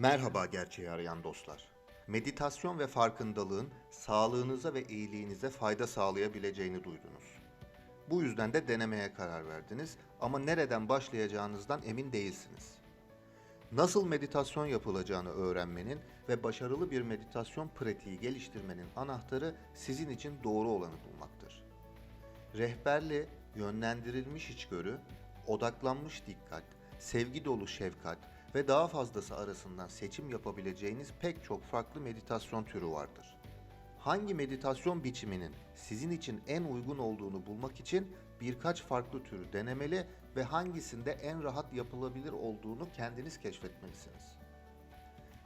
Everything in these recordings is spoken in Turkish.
Merhaba gerçeği arayan dostlar. Meditasyon ve farkındalığın sağlığınıza ve iyiliğinize fayda sağlayabileceğini duydunuz. Bu yüzden de denemeye karar verdiniz ama nereden başlayacağınızdan emin değilsiniz. Nasıl meditasyon yapılacağını öğrenmenin ve başarılı bir meditasyon pratiği geliştirmenin anahtarı sizin için doğru olanı bulmaktır. Rehberli, yönlendirilmiş içgörü, odaklanmış dikkat, sevgi dolu şefkat ve daha fazlası arasından seçim yapabileceğiniz pek çok farklı meditasyon türü vardır. Hangi meditasyon biçiminin sizin için en uygun olduğunu bulmak için birkaç farklı türü denemeli ve hangisinde en rahat yapılabilir olduğunu kendiniz keşfetmelisiniz.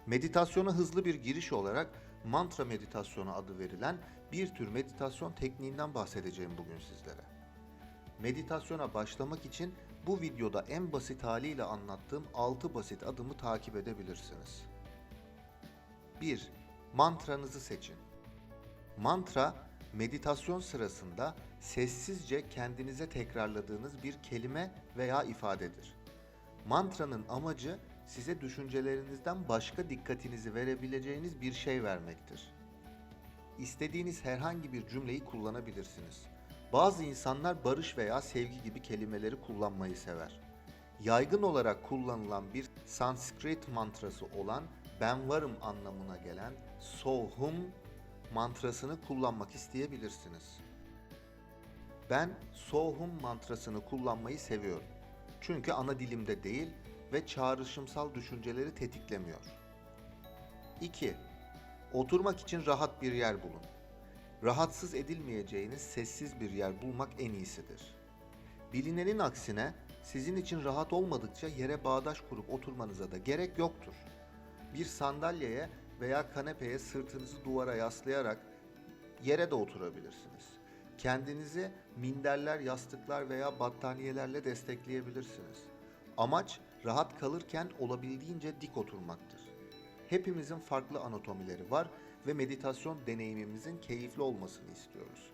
Meditasyona hızlı bir giriş olarak mantra meditasyonu adı verilen bir tür meditasyon tekniğinden bahsedeceğim bugün sizlere. Meditasyona başlamak için bu videoda en basit haliyle anlattığım 6 basit adımı takip edebilirsiniz. 1. Mantranızı seçin. Mantra, meditasyon sırasında sessizce kendinize tekrarladığınız bir kelime veya ifadedir. Mantranın amacı size düşüncelerinizden başka dikkatinizi verebileceğiniz bir şey vermektir. İstediğiniz herhangi bir cümleyi kullanabilirsiniz. Bazı insanlar barış veya sevgi gibi kelimeleri kullanmayı sever. Yaygın olarak kullanılan bir Sanskrit mantrası olan ben varım anlamına gelen Sohum mantrasını kullanmak isteyebilirsiniz. Ben Sohum mantrasını kullanmayı seviyorum. Çünkü ana dilimde değil ve çağrışımsal düşünceleri tetiklemiyor. 2. Oturmak için rahat bir yer bulun. Rahatsız edilmeyeceğiniz sessiz bir yer bulmak en iyisidir. Bilinenin aksine sizin için rahat olmadıkça yere bağdaş kurup oturmanıza da gerek yoktur. Bir sandalyeye veya kanepeye sırtınızı duvara yaslayarak yere de oturabilirsiniz. Kendinizi minderler, yastıklar veya battaniyelerle destekleyebilirsiniz. Amaç rahat kalırken olabildiğince dik oturmaktır. Hepimizin farklı anatomileri var ve meditasyon deneyimimizin keyifli olmasını istiyoruz.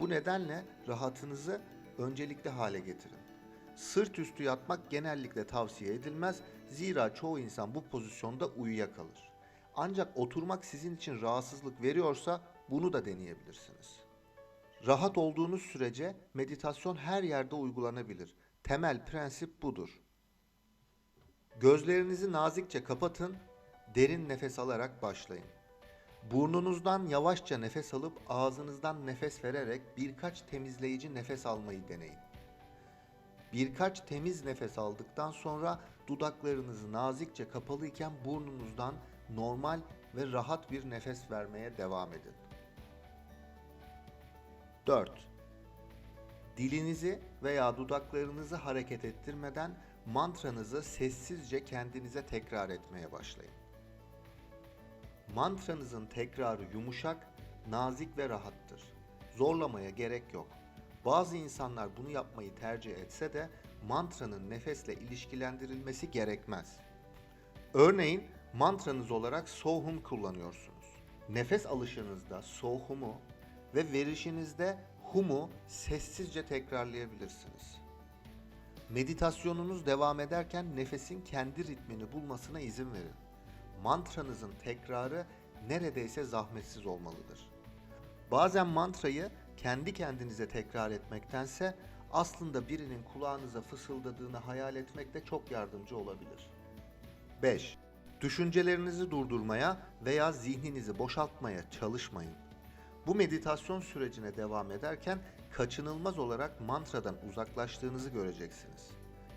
Bu nedenle rahatınızı öncelikli hale getirin. Sırt üstü yatmak genellikle tavsiye edilmez zira çoğu insan bu pozisyonda uyuyakalır. Ancak oturmak sizin için rahatsızlık veriyorsa bunu da deneyebilirsiniz. Rahat olduğunuz sürece meditasyon her yerde uygulanabilir. Temel prensip budur. Gözlerinizi nazikçe kapatın, derin nefes alarak başlayın. Burnunuzdan yavaşça nefes alıp ağzınızdan nefes vererek birkaç temizleyici nefes almayı deneyin. Birkaç temiz nefes aldıktan sonra dudaklarınızı nazikçe kapalıyken burnunuzdan normal ve rahat bir nefes vermeye devam edin. 4. Dilinizi veya dudaklarınızı hareket ettirmeden mantranızı sessizce kendinize tekrar etmeye başlayın. Mantranızın tekrarı yumuşak, nazik ve rahattır. Zorlamaya gerek yok. Bazı insanlar bunu yapmayı tercih etse de mantranın nefesle ilişkilendirilmesi gerekmez. Örneğin mantranız olarak sohum kullanıyorsunuz. Nefes alışınızda sohumu ve verişinizde humu sessizce tekrarlayabilirsiniz. Meditasyonunuz devam ederken nefesin kendi ritmini bulmasına izin verin. Mantranızın tekrarı neredeyse zahmetsiz olmalıdır. Bazen mantrayı kendi kendinize tekrar etmektense aslında birinin kulağınıza fısıldadığını hayal etmek de çok yardımcı olabilir. 5. Düşüncelerinizi durdurmaya veya zihninizi boşaltmaya çalışmayın. Bu meditasyon sürecine devam ederken kaçınılmaz olarak mantradan uzaklaştığınızı göreceksiniz.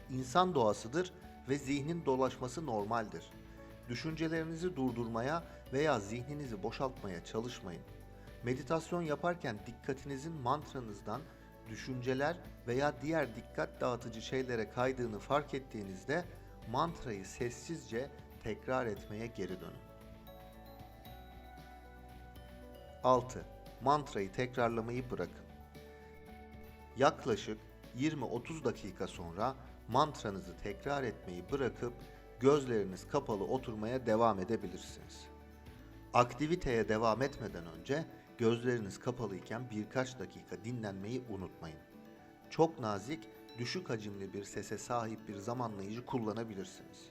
İnsan doğasıdır ve zihnin dolaşması normaldir. Düşüncelerinizi durdurmaya veya zihninizi boşaltmaya çalışmayın. Meditasyon yaparken dikkatinizin mantranızdan düşünceler veya diğer dikkat dağıtıcı şeylere kaydığını fark ettiğinizde mantrayı sessizce tekrar etmeye geri dönün. 6. Mantrayı tekrarlamayı bırakın. Yaklaşık 20-30 dakika sonra mantranızı tekrar etmeyi bırakıp gözleriniz kapalı oturmaya devam edebilirsiniz. Aktiviteye devam etmeden önce gözleriniz kapalıyken birkaç dakika dinlenmeyi unutmayın. Çok nazik, düşük hacimli bir sese sahip bir zamanlayıcı kullanabilirsiniz.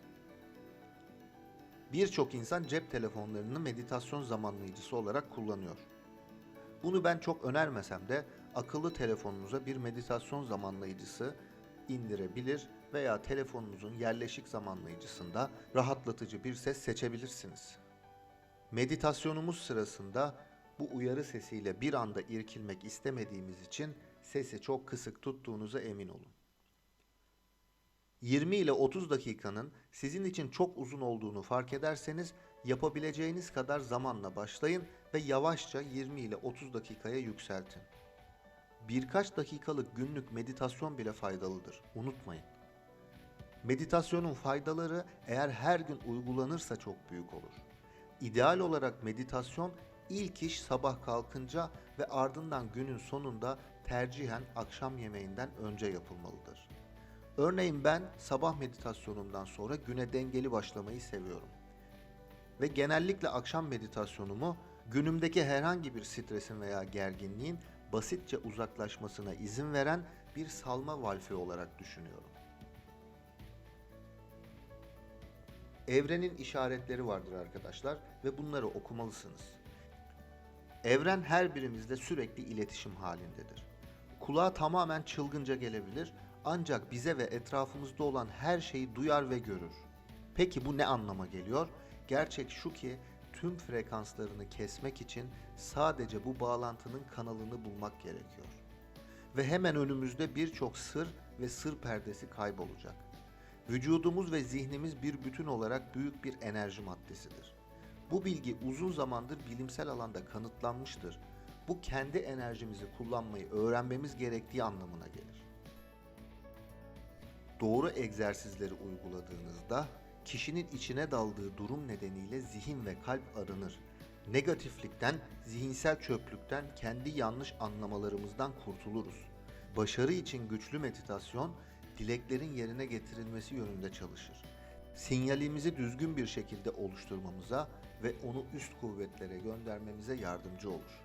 Birçok insan cep telefonlarını meditasyon zamanlayıcısı olarak kullanıyor. Bunu ben çok önermesem de akıllı telefonunuza bir meditasyon zamanlayıcısı indirebilir veya telefonunuzun yerleşik zamanlayıcısında rahatlatıcı bir ses seçebilirsiniz. Meditasyonumuz sırasında bu uyarı sesiyle bir anda irkilmek istemediğimiz için sesi çok kısık tuttuğunuza emin olun. 20 ile 30 dakikanın sizin için çok uzun olduğunu fark ederseniz yapabileceğiniz kadar zamanla başlayın ve yavaşça 20 ile 30 dakikaya yükseltin. Birkaç dakikalık günlük meditasyon bile faydalıdır. Unutmayın. Meditasyonun faydaları eğer her gün uygulanırsa çok büyük olur. İdeal olarak meditasyon ilk iş sabah kalkınca ve ardından günün sonunda tercihen akşam yemeğinden önce yapılmalıdır. Örneğin ben sabah meditasyonumdan sonra güne dengeli başlamayı seviyorum. Ve genellikle akşam meditasyonumu günümdeki herhangi bir stresin veya gerginliğin basitçe uzaklaşmasına izin veren bir salma valfi olarak düşünüyorum. Evrenin işaretleri vardır arkadaşlar ve bunları okumalısınız. Evren her birimizle sürekli iletişim halindedir. Kulağa tamamen çılgınca gelebilir ancak bize ve etrafımızda olan her şeyi duyar ve görür. Peki bu ne anlama geliyor? Gerçek şu ki tüm frekanslarını kesmek için sadece bu bağlantının kanalını bulmak gerekiyor. Ve hemen önümüzde birçok sır ve sır perdesi kaybolacak. Vücudumuz ve zihnimiz bir bütün olarak büyük bir enerji maddesidir. Bu bilgi uzun zamandır bilimsel alanda kanıtlanmıştır. Bu kendi enerjimizi kullanmayı öğrenmemiz gerektiği anlamına gelir. Doğru egzersizleri uyguladığınızda kişinin içine daldığı durum nedeniyle zihin ve kalp arınır. Negatiflikten, zihinsel çöplükten, kendi yanlış anlamalarımızdan kurtuluruz. Başarı için güçlü meditasyon, dileklerin yerine getirilmesi yönünde çalışır. Sinyalimizi düzgün bir şekilde oluşturmamıza ve onu üst kuvvetlere göndermemize yardımcı olur.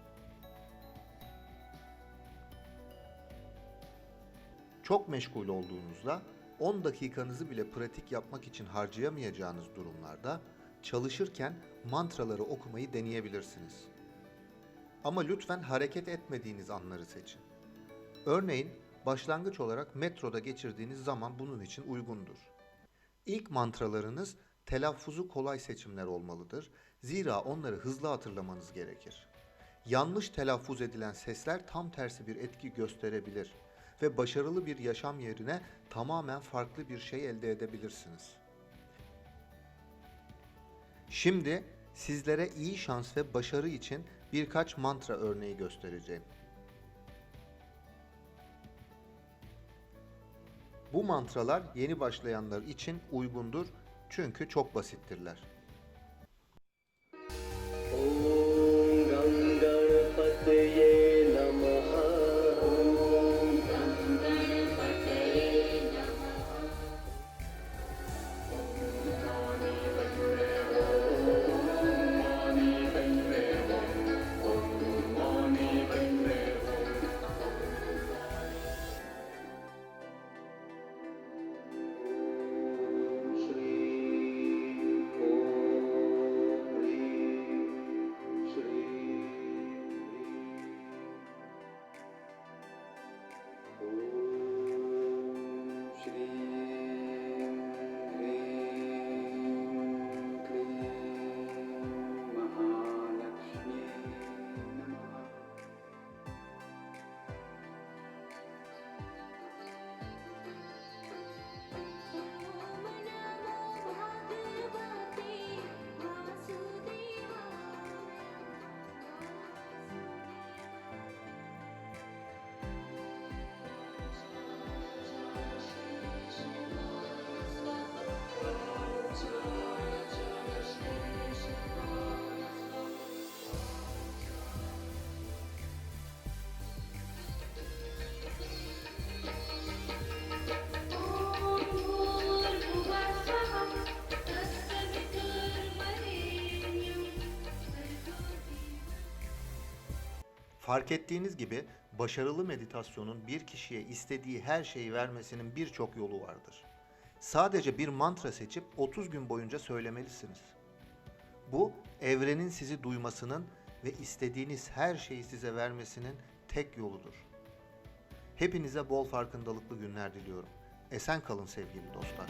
Çok meşgul olduğunuzda 10 dakikanızı bile pratik yapmak için harcayamayacağınız durumlarda çalışırken mantraları okumayı deneyebilirsiniz. Ama lütfen hareket etmediğiniz anları seçin. Örneğin başlangıç olarak metroda geçirdiğiniz zaman bunun için uygundur. İlk mantralarınız telaffuzu kolay seçimler olmalıdır. Zira onları hızlı hatırlamanız gerekir. Yanlış telaffuz edilen sesler tam tersi bir etki gösterebilir ve başarılı bir yaşam yerine tamamen farklı bir şey elde edebilirsiniz. Şimdi sizlere iyi şans ve başarı için birkaç mantra örneği göstereceğim. Bu mantralar yeni başlayanlar için uygundur çünkü çok basittirler. Fark ettiğiniz gibi başarılı meditasyonun bir kişiye istediği her şeyi vermesinin birçok yolu vardır. Sadece bir mantra seçip 30 gün boyunca söylemelisiniz. Bu evrenin sizi duymasının ve istediğiniz her şeyi size vermesinin tek yoludur. Hepinize bol farkındalıklı günler diliyorum. Esen kalın sevgili dostlar.